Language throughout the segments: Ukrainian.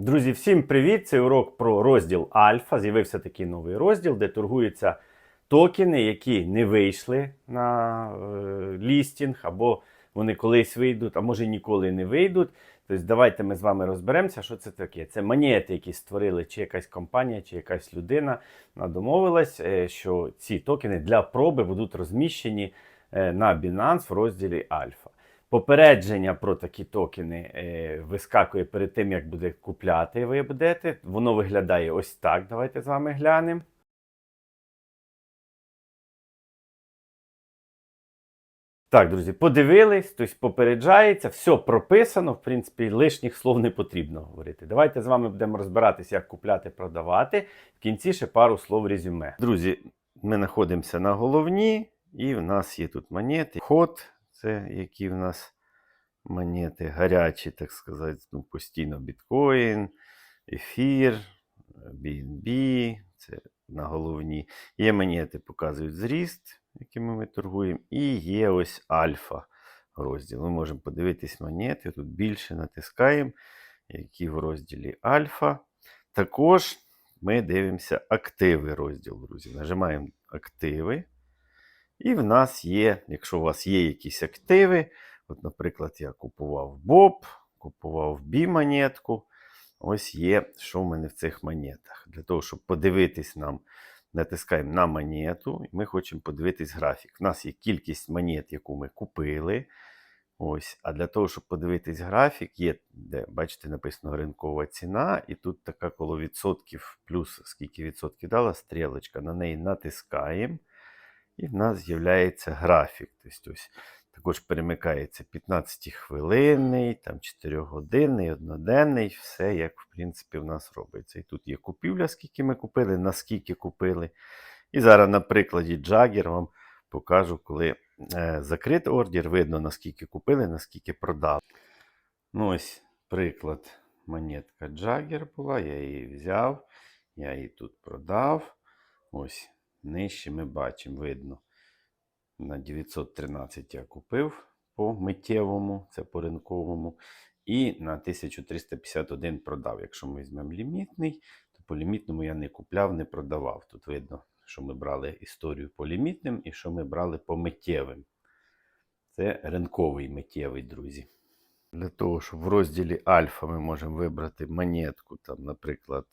Друзі, всім привіт! Це урок про розділ Альфа. З'явився такий новий розділ, де торгуються токени, які не вийшли на е, лістінг, або вони колись вийдуть, а може ніколи не вийдуть. Тобто, давайте ми з вами розберемося, що це таке. Це монети, які створили чи якась компанія, чи якась людина. Вона домовилась, е, що ці токени для проби будуть розміщені е, на Binance в розділі Альфа. Попередження про такі токени е, вискакує перед тим, як буде купляти ви будете. Воно виглядає ось так. Давайте з вами глянемо. Так, друзі, подивились, тобто попереджається, все прописано, в принципі, лишніх слов не потрібно говорити. Давайте з вами будемо розбиратися, як купляти, продавати. В кінці ще пару слов резюме. Друзі, ми знаходимося на головні, і в нас є тут монети. Ход, це які в нас монети гарячі, так сказати, ну, постійно біткоін, ефір, BNB, це на головні. Є монети, показують зріст, якими ми торгуємо, і є ось альфа розділ. Ми можемо подивитись монети, тут більше натискаємо, які в розділі альфа. Також ми дивимося активи розділ, друзі. Нажимаємо активи. І в нас є, якщо у вас є якісь активи, от, наприклад, я купував БОБ, купував бі-монетку. Ось є, що в мене в цих монетах. Для того, щоб подивитись нам, натискаємо на монету, і ми хочемо подивитись графік. У нас є кількість монет, яку ми купили. Ось. А для того, щоб подивитись графік, є, де, бачите, написано ринкова ціна, і тут така коло відсотків, плюс скільки відсотків дала, стрілочка. На неї натискаємо. І в нас з'являється графік. Тобто ось також перемикається 15-хвилинний, там 4-годинний, одноденний, все як в принципі в нас робиться. І тут є купівля, скільки ми купили, наскільки купили. І зараз на прикладі Jagger вам покажу, коли е, закрит ордер, видно, наскільки купили, наскільки продали. Ну ось приклад. Монетка Jagger була, я її взяв, я її тут продав. Ось нижче ми бачимо, видно. На 913 я купив по миттєвому, це по ринковому. І на 1351 продав. Якщо ми візьмемо лімітний, то по лімітному я не купляв, не продавав. Тут видно, що ми брали історію по лімітним і що ми брали по миттєвим. Це ринковий миттєвий, друзі. Для того, щоб в розділі Альфа ми можемо вибрати монетку, там, наприклад,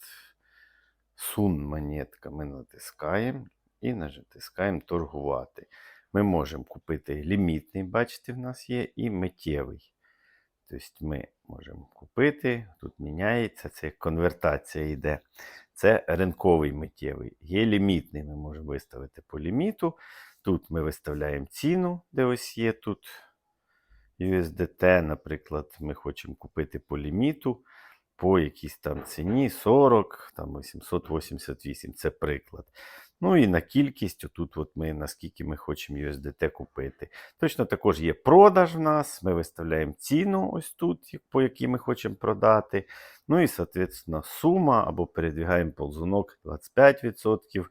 Сун монетка, ми натискаємо і натискаємо торгувати. Ми можемо купити лімітний, бачите, в нас є, і миттєвий. Тобто ми можемо купити, тут міняється, це конвертація йде. Це ринковий миттєвий. Є лімітний, ми можемо виставити по ліміту. Тут ми виставляємо ціну, де ось є тут USDT, наприклад, ми хочемо купити по ліміту по якійсь там ціні 40, там 888, це приклад. Ну і на кількість, отут от ми наскільки ми хочемо USDT купити. Точно також є продаж в нас. Ми виставляємо ціну ось тут, по якій ми хочемо продати. Ну і, соответственно, сума або передвигаємо ползунок 25%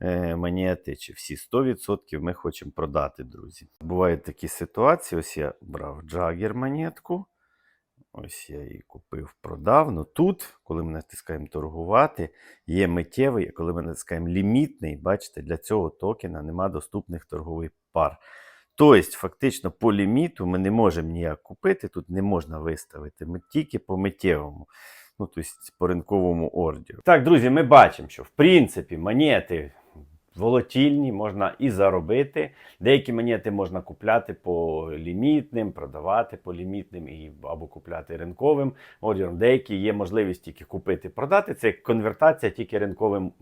е, монети, чи всі 100% ми хочемо продати, друзі. Бувають такі ситуації. Ось я брав джагер монетку. Ось я її купив, продав. Ну тут, коли ми натискаємо торгувати, є миттєвий, а коли ми натискаємо лімітний, бачите, для цього токена нема доступних торгових пар. Тобто, фактично, по ліміту ми не можемо ніяк купити, тут не можна виставити, ми тільки по миттєвому, ну, тобто по ринковому ордеру. Так, друзі, ми бачимо, що в принципі монети волатільні, можна і заробити. Деякі монети можна купляти по лімітним, продавати по лімітним і, або купляти ринковим ордером. Деякі є можливість тільки купити, продати. Це конвертація тільки ринковим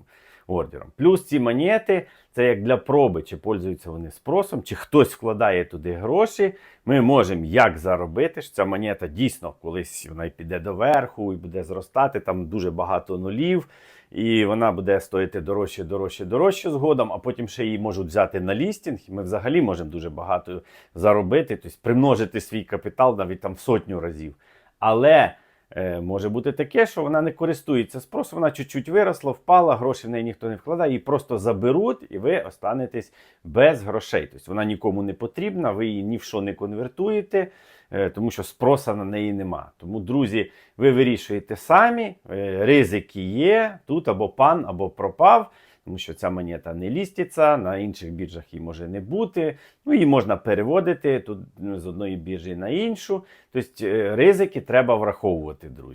ордером. Плюс ці монети це як для проби, чи пользуються вони спросом, чи хтось вкладає туди гроші. Ми можемо як заробити. що Ця монета дійсно колись вона піде доверху і буде зростати. Там дуже багато нулів. І вона буде стоїти дорожче, дорожче, дорожче згодом, а потім ще її можуть взяти на лістінг. Ми взагалі можемо дуже багато заробити, тобто примножити свій капітал навіть там в сотню разів. Але може бути таке, що вона не користується спросом, вона чуть-чуть виросла, впала, гроші в неї ніхто не вкладає, її просто заберуть, і ви останетесь без грошей. Тобто вона нікому не потрібна, ви її ні в що не конвертуєте, е, тому що спроса на неї нема. Тому, друзі, ви вирішуєте самі, е, ризики є, тут або пан, або пропав. Тому що ця монета не ліститься, на інших біржах її може не бути. Ну, її можна переводити тут з одної біржі на іншу. Тобто е, ризики треба враховувати, друзі.